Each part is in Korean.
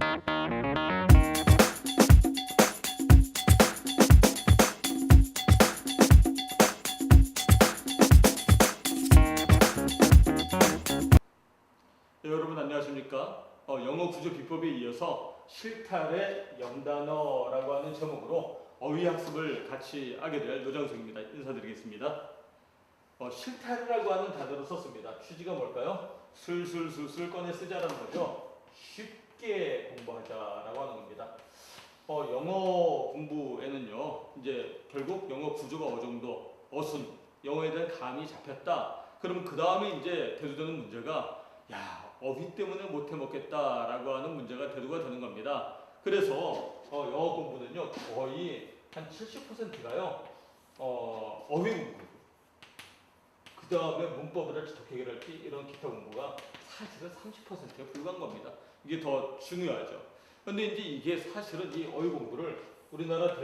네, 여러분 안녕하십니까? 어, 영어 구조 비법에 이어서 실탈의 영단어라고 하는 제목으로 어휘 학습을 같이 하게 될 노정석입니다. 인사드리겠습니다. 어, 실탈이라고 하는 단어를 썼습니다. 취지가 뭘까요? 술술술술 꺼내 쓰자라는 거죠. 쉽 게 공부하자라고 하는 겁니다. 어, 영어 공부에는요, 이제 결국 영어 구조가 어느 정도 어순, 영어에 대한 감이 잡혔다. 그러면 그 다음에 이제 대두되는 문제가 야 어휘 때문에 못해 먹겠다라고 하는 문제가 대두가 되는 겁니다. 그래서 어, 영어 공부는요 거의 한 70%가요 어, 어휘 공부. 그 다음에 어떻게 해결할지 이런 기타 공부가 사실은 30%에 불과한 겁니다. 이게 더 중요하죠. 근데 이제 이게 사실은 이 어휘 공부를 우리나라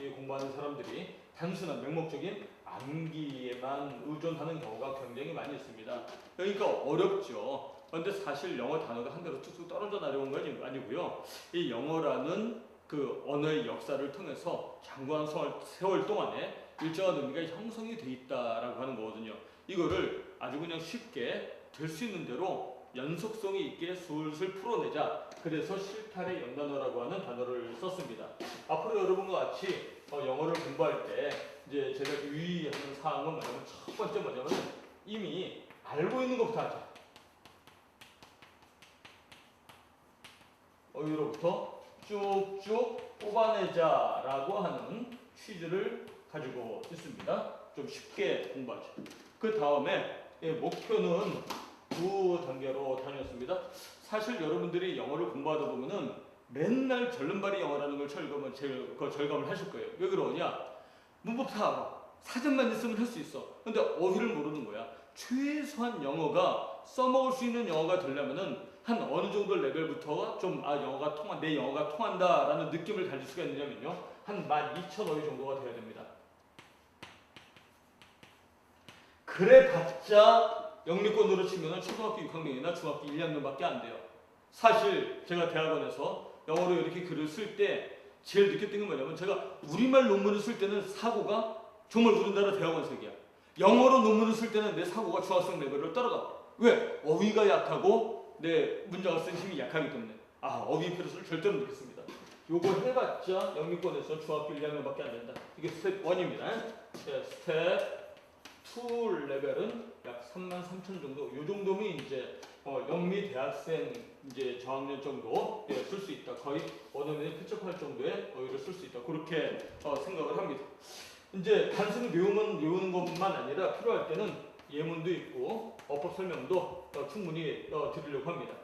이 공부하는 사람들이 단순한 맹목적인 암기에만 의존하는 경우가 굉장히 많이 있습니다. 그러니까 어렵죠. 그런데 사실 영어 단어가 한 대로 툭툭 떨어져 내려온 건 아니고요. 이 영어라는 그 언어의 역사를 통해서 장구한 세월 동안에 일정한 의미가 형성이 돼 있다라고 하는 거거든요. 이거를 아주 그냥 쉽게 될 수 있는 대로 연속성이 있게 술술 풀어내자. 그래서 실탈의 연단어라고 하는 단어를 썼습니다. 앞으로 여러분과 같이 어, 영어를 공부할 때 이제 제가 유의하는 사항은 뭐냐면 첫 번째 뭐냐면 이미 알고 있는 것부터 하자. 어휘로부터 쭉쭉 뽑아내자라고 하는 취지를 가지고 있습니다. 좀 쉽게 공부하죠. 그 다음에 예, 목표는 두 단계로 다녔습니다. 사실 여러분들이 영어를 공부하다 보면은 맨날 절름발이 영어라는 걸 절감을, 제- 그 절감을 하실 거예요. 왜 그러냐? 문법 다 알아. 사전만 있으면 할 수 있어. 근데 어휘를 모르는 거야. 최소한 영어가 써먹을 수 있는 영어가 되려면은 한 어느 정도 레벨부터 좀아 영어가 통한 내 영어가 통한다라는 느낌을 가질 수가 있느냐면요 한 12,000어휘 정도가 돼야 됩니다. 그래봤자 영미권으로 치면은 초등학교 6학년이나 중학교 1, 2학년밖에 안 돼요. 사실 제가 대학원에서 영어로 이렇게 글을 쓸 때 제일 느꼈던 게 뭐냐면 제가 우리말 논문을 쓸 때는 사고가 정말 우리나라 대학원생이야. 영어로 논문을 쓸 때는 내 사고가 중학생 레벨을 따라가. 왜? 어휘가 약하고 내 문장을 쓴 힘이 약하기 때문에. 아, 어휘 필요성을 절대로 느꼈습니다. 요거 해봤자 영미권에서 중학교 1, 2학년밖에 안 된다. 이게 스텝 1입니다. 스텝 2 레벨은 약 3만 3천 정도. 요 정도면 이제 어, 영미 대학생 이제 저학년 정도 예, 쓸 수 있다. 거의 언어면에 필적할 정도의 어휘를 쓸 수 있다. 그렇게 어, 생각을 합니다. 이제 단순히 외우면 외우는 것만 아니라 필요할 때는 예문도 있고 어법 설명도 어, 충분히 어, 드리려고 합니다.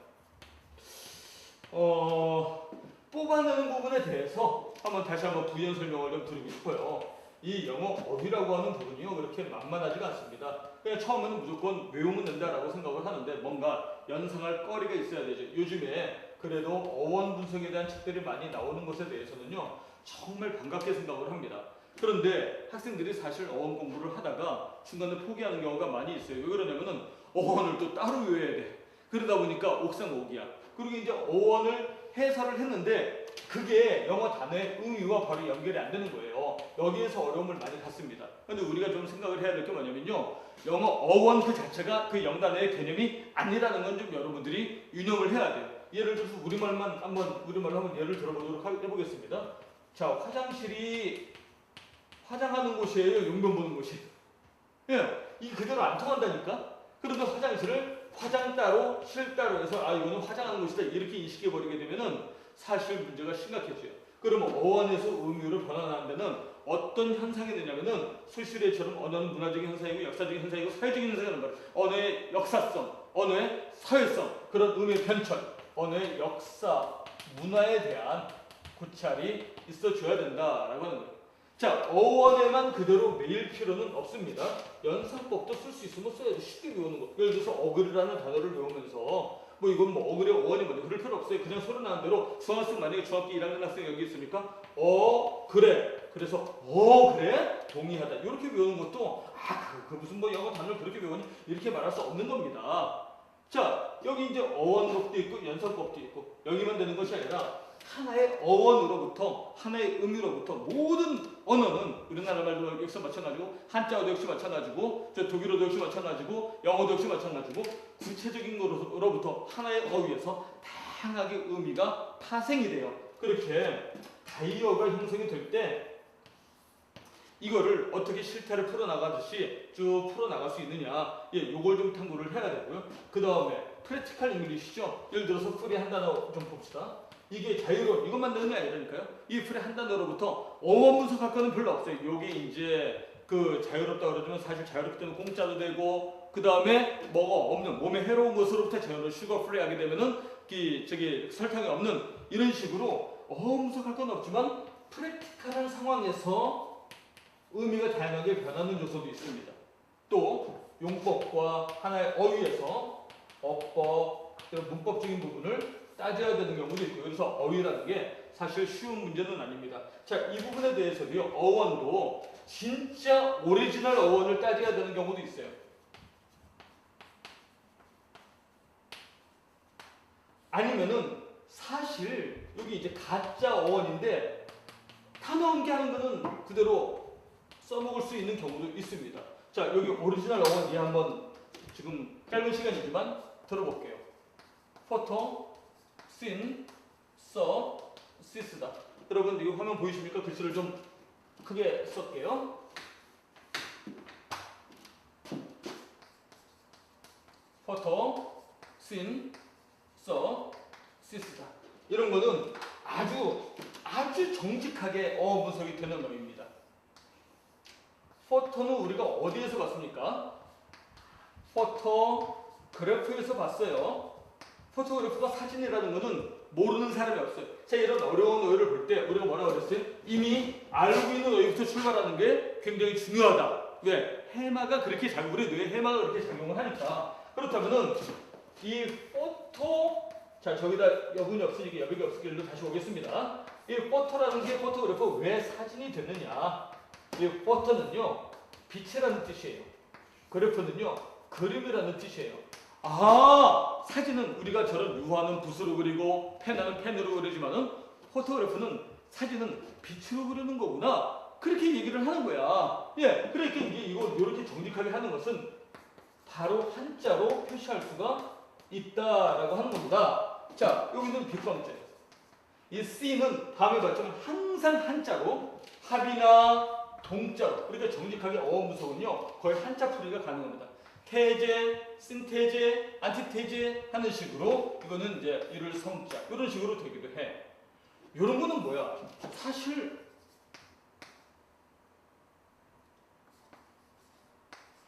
어, 뽑아내는 부분에 대해서 한번 다시 한번 부연 설명을 좀 드리고 싶어요. 이 영어 어휘라고 하는 부분이요 그렇게 만만하지가 않습니다. 그냥 처음에는 무조건 외우면 된다라고 생각을 하는데 뭔가 연상할 거리가 있어야 되죠. 요즘에 그래도 어원 분석에 대한 책들이 많이 나오는 것에 대해서는요 정말 반갑게 생각을 합니다. 그런데 학생들이 사실 어원 공부를 하다가 중간에 포기하는 경우가 많이 있어요. 왜 그러냐면은 어원을 또 따로 외워야 돼. 그러다 보니까 옥상옥이야. 그리고 이제 어원을 해설을 했는데 그게 영어 단어의 의미와 바로 연결이 안 되는 거예요. 여기에서 어려움을 많이 갖습니다. 근데 우리가 좀 생각을 해야 될 게 뭐냐면요. 영어 어원 그 자체가 그 영단어의 개념이 아니라는 건 좀 여러분들이 유념을 해야 돼요. 예를 들어서 우리말만 한번 우리말로 한번 예를 들어보도록 하- 해보겠습니다. 자, 화장실이 화장하는 곳이에요. 용변 보는 곳이. 예, 이 그대로 안 통한다니까. 그런데 화장실을 화장 따로, 실 따로 해서 아 이거는 화장하는 곳이다 이렇게 인식해 버리게 되면은 사실 문제가 심각해져요. 그러면 어원에서 의미로 변환하는 데는 어떤 현상이 되냐면은 수시례처럼 언어는 문화적인 현상이고 역사적인 현상이고 사회적인 현상이라는 거예요. 언어의 역사성, 언어의 사회성, 그런 의미의 변천, 언어의 역사, 문화에 대한 고찰이 있어줘야 된다라고 하는 거예요. 자, 어원에만 그대로 매일 필요는 없습니다. 연상법도 쓸 수 있으면 써야지 쉽게 외우는 거. 예를 들어서 어글이라는 단어를 외우면서 뭐 이건 뭐 어글의 어원이 뭔데 그럴 필요 없어요. 그냥 소리 나는 대로 중학생 만약에 중학교 1학년 학생 여기 있으니까 어 그래. 그래서 어 그래 동의하다 이렇게 외우는 것도 아그 그 무슨 뭐 영어 단어를 그렇게 외우니 이렇게 말할 수 없는 겁니다. 자, 여기 이제 어원법도 있고 연설법도 있고 여기만 되는 것이 아니라 하나의 어원으로부터 하나의 의미로부터 모든 언어는 우리나라 말도 역시 마찬가지고 한자어도 역시 마찬가지고 저 독일어도 역시 마찬가지고 영어도 역시 마찬가지고 구체적인 거로부터 하나의 어휘에서 다양하게 의미가 파생이 돼요. 그렇게 다이어가 형성이 될 때 이거를 어떻게 실태를 풀어나가듯이 쭉 풀어나갈 수 있느냐 예, 요걸 좀 탐구를 해야 되고요. 그 다음에 프랙티컬 잉글리시죠. 예를 들어서 풀이 한 단어 좀 봅시다. 이게 자유로운 이것만 되는 게 아니라니까요. 이 풀이 한 단어로부터 어원 분석할 거는 별로 없어요. 요게 이제 그 자유롭다 그러지만 사실 자유롭기 때문에 공짜도 되고 그 다음에 뭐가 없는 몸에 해로운 것으로부터 자유로 슈거 프리 하게 되면은 이 저기 설탕이 없는 이런 식으로 어원 분석할 건 없지만 프랙티컬한 상황에서 의미가 다양하게 변하는 요소도 있습니다. 또 용법과 하나의 어휘에서 어법, 문법적인 부분을 따져야 되는 경우도 있고요. 그래서 어휘라는 게 사실 쉬운 문제는 아닙니다. 자, 이 부분에 대해서도요. 어원도 진짜 오리지널 어원을 따져야 되는 경우도 있어요. 아니면은 사실 여기 이제 가짜 어원인데 다 넣은 게 하는 거는 그대로 써먹을 수 있는 경우도 있습니다. 자, 여기 오리지널 어원 이 한번 지금 짧은 시간이지만 들어볼게요. 포토, 씬, 써, 시스다. 여러분 이 화면 보이십니까? 글씨를 좀 크게 쓸게요. 포토, 씬, 써, 시스다. 이런 거는 아주 아주 정직하게 어원 분석이 되는 놈입니다. 포토는 우리가 어디에서 봤습니까? 포토 그래프에서 봤어요. 포토그래프가 사진이라는 것은 모르는 사람이 없어요. 자, 이런 어려운 어휘를 볼 때 우리가 뭐라고 그랬어요? 이미 알고 있는 어휘부터 출발하는 게 굉장히 중요하다. 왜? 해마가 그렇게 작용, 우리 뇌에 해마가 그렇게 작용을 하니까. 그렇다면은 이 포토, 자, 저기다 여분이 없으니까 여백이 없을 길로 다시 오겠습니다. 이 포토라는 게 포토그래프 왜 사진이 됐느냐? 이 포토는요, 빛이라는 뜻이에요. 그래프는요, 그림이라는 뜻이에요. 아, 사진은 우리가 저런 유화는 붓으로 그리고 펜하는 펜으로 그리지만은 포토그래프는 사진은 빛으로 그리는 거구나. 그렇게 얘기를 하는 거야. 예, 그러니까 이게 이거 이렇게 정직하게 하는 것은 바로 한자로 표시할 수가 있다라고 하는 겁니다. 자, 여기는 빗방자예요. 이 C는 다음에 봤지만 항상 한자로 합이나 동자로 그러니까 정직하게 분석은요 거의 한자 풀이가 가능합니다. 태제, 신태제, 안티태제 하는 식으로 이거는 이제 이를 성자 이런 식으로 되기도 해. 이런 거는 뭐야? 사실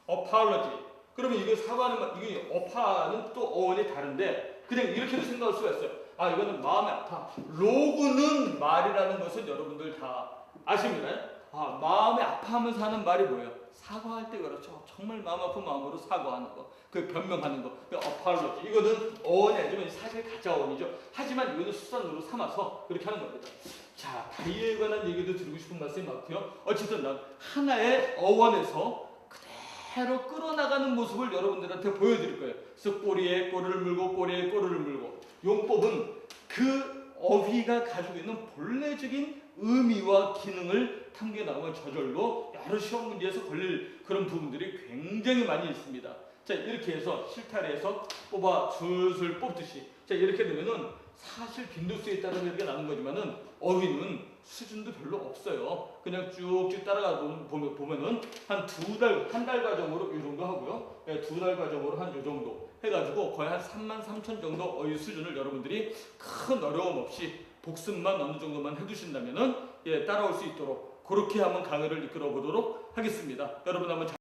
어파울러지. 그러면 이게 사과하는 말, 이게 어파는 또 어원이 다른데 그냥 이렇게도 생각할 수가 있어요. 아 이거는 마음이 아파. 로그는 말이라는 것은 여러분들 다 아십니다. 아 마음이 아파하면서 하는 말이 뭐예요? 사과할 때 그렇죠. 정말 마음 아픈 마음으로 사과하는 거, 그 변명하는 거, 그 어파울러지. 이거는 어원이 아니지만 사실 가짜 어원이죠. 하지만 이거는 수단으로 삼아서 그렇게 하는 겁니다. 자, 다이에 관한 얘기도 드리고 싶은 말씀이 많고요. 어쨌든 난 하나의 어원에서 그대로 끌어나가는 모습을 여러분들한테 보여드릴 거예요. 그래서 꼬리에 꼬리를 물고 꼬리에 꼬리를 물고 용법은 그 어휘가 가지고 있는 본래적인 의미와 기능을 탐구해 나가면 저절로 여러 시험 문제에서 걸릴 그런 부분들이 굉장히 많이 있습니다. 자 이렇게 해서 실타래에서 뽑아 줄줄 뽑듯이 자 이렇게 되면은 사실 빈도수에 따라 이렇게 나는 거지만은 어휘는 수준도 별로 없어요. 그냥 쭉쭉 따라가 보면 보면은 한 두 달 한 달 과정으로 이 정도 하고요. 예, 두달 과정으로 한 요 정도 해가지고 거의 한 3만 3천 정도 어휘 수준을 여러분들이 큰 어려움 없이 복습만 어느 정도만 해두신다면은 예 따라올 수 있도록 그렇게 한번 강의를 이끌어 보도록 하겠습니다. 여러분 한번. 잘